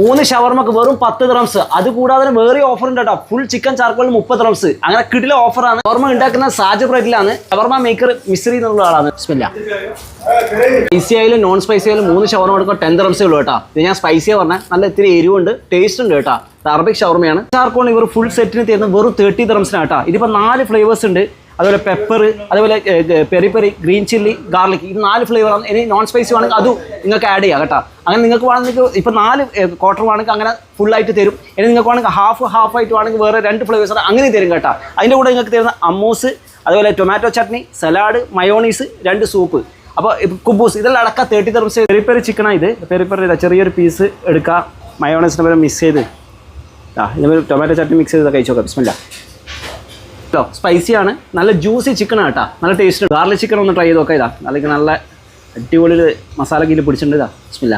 മൂന്ന് ഷവർമക്ക് വെറും പത്ത് ദ്രംസ് അത് കൂടാതെ വേറെ ഓഫർ ഉണ്ട് കേട്ടോ. ഫുൾ ചിക്കൻ ചാർക്കോൾ മുപ്പത് ദ്രംസ് അങ്ങനെ കിടില ഓഫറാണ് ഷവർമ ഉണ്ടാക്കുന്ന സാജ് ബ്രെഡിലാണ് ഷവർമ മേക്കർ മിസ്രി എന്നുള്ള ആളാണ്. ബിസ്മില്ല. സ്പൈസി ആയാലും നോൺ സ്പൈസി ആയാലും മൂന്ന് ഷവർമ എടുക്കുക ടെൻ ദ്രംസേ ഉള്ളൂ കേട്ടോ. ഇത് ഞാൻ സ്പൈസിയാ പറഞ്ഞ. നല്ല ഇത്തിരി എരിവുണ്ട്. ടേസ്റ്റ് ഉണ്ട് കേട്ടോ. അറബിക് ഷവർമയാണ്. ചാർക്കോൾ ഇവർ ഫുൾ സെറ്റിന് തരുന്ന വെറും തേർട്ടി ദ്രംസിനാണ് കേട്ടോ. ഇതിപ്പോൾ നാല് ഫ്ലേവേഴ്സ് ഉണ്ട്. അതുപോലെ പെപ്പർ അതുപോലെ peri peri green chilli garlic ഇത് നാല് ഫ്ലേവറാണ് ഇനി നോൺ സ്പൈസി വേണമെങ്കിൽ അതും നിങ്ങൾക്ക് ആഡ് ചെയ്യാം കേട്ടോ. അങ്ങനെ നിങ്ങൾക്ക് വേണമെങ്കിൽ ഇപ്പോൾ നാല് ക്വാർട്ടർ വേണമെങ്കിൽ അങ്ങനെ ഫുള്ളായിട്ട് തരും. ഇനി നിങ്ങൾക്ക് വേണമെങ്കിൽ ഹാഫ് ഹാഫ് ആയിട്ട് വേണമെങ്കിൽ വേറെ രണ്ട് ഫ്ലേവേഴ്സ് അങ്ങനെ തരും കേട്ടോ. അതിന്റെ കൂടെ നിങ്ങൾക്ക് തരുന്ന അമ്മൂസ് അതുപോലെ ടൊമാറ്റോ ചട്നി സലാഡ് മയോണീസ് രണ്ട് സൂപ്പ് അപ്പോൾ കുബൂസ് ഇതെല്ലാം അടക്കം തേർട്ടി തെർമ്സ് പെരി പെരി ചിക്കനാണ് ഇത്. പെരി പെരി ചെറിയൊരു പീസ് എടുക്കുക മയോണീസിന്റെ പോലെ മിക്സ് ചെയ്ത്. ആ ഇതുപോലെ ടൊമാറ്റോ ചട്നി മിക്സ് ചെയ്ത് കഴിച്ചു നോക്കാം. ബിസ്മില്ല. കേട്ടോ സ്പൈസിയാണ് നല്ല ജ്യൂസി ചിക്കൻ ആട്ടാ നല്ല ടേസ്റ്റ് ഗാർലിക് ചിക്കൻ ഒന്ന് ട്രൈ ചെയ്ത് നോക്കാം ഇതാ. അല്ലെങ്കിൽ നല്ല അടിപൊളി മസാല കീഴിൽ പിടിച്ചിട്ടുണ്ട് ഇതാ. ബിസ്മില്ല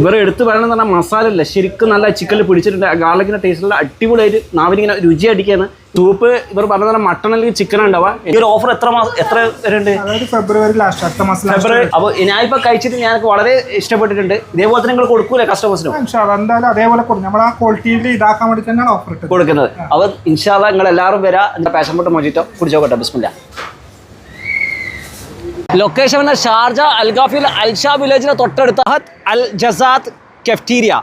ഇവർ എടുത്ത് പറയണമെന്ന് പറഞ്ഞാൽ മസാല ഇല്ല. ശരിക്കും നല്ല ചിക്കനിൽ പിടിച്ചിട്ടുണ്ട്. ഗാർലിക്കിന്റെ ടേസ്റ്റിലുള്ള അടിപൊളിയായിട്ട് നാവിനിങ്ങനെ രുചി അടിക്കുകയാണ് സൂപ്പ് ഇവർ പറഞ്ഞ മട്ടൺ അല്ലെങ്കിൽ ചിക്കൻ ഉണ്ടാവുക. ഈ ഒരു ഓഫർ എത്ര മാസം എത്ര വരെയുണ്ട് അതായത് ഫെബ്രുവരി ലാസ്റ്റ് അടുത്ത മാസം ഫെബ്രുവരി അപ്പോൾ ഞാനിപ്പോൾ കഴിച്ചിട്ട് ഞാൻ വളരെ ഇഷ്ടപ്പെട്ടിട്ടുണ്ട്. ഇതേപോലെ തന്നെ നിങ്ങൾ കൊടുക്കൂലേ കസ്റ്റമേഴ്സിനും എന്തായാലും അതേപോലെ കൊടുക്കും നമ്മൾ ആ ക്വാളിറ്റിയിൽ ഇതാക്കാൻ വേണ്ടി തന്നെയാണ് ഓഫർ ഇട്ടത്. കൊടുക്കുന്നത്. അപ്പോൾ ഇൻഷാല്ല നിങ്ങൾ എല്ലാവരും വരാ. എന്റെ പാഷൻ പൊട്ട് മൊജിറ്റോ കുടിച്ചോക്കട്ടെ ബിസ്മില്ല. ലൊക്കേഷൻ വന്ന ഷാർജ അൽഗാഫിൽ അൽഷാ വില്ലേജിന് തൊട്ടടുത്ത അൽ ജസാദ് കെഫ്റ്റീരിയ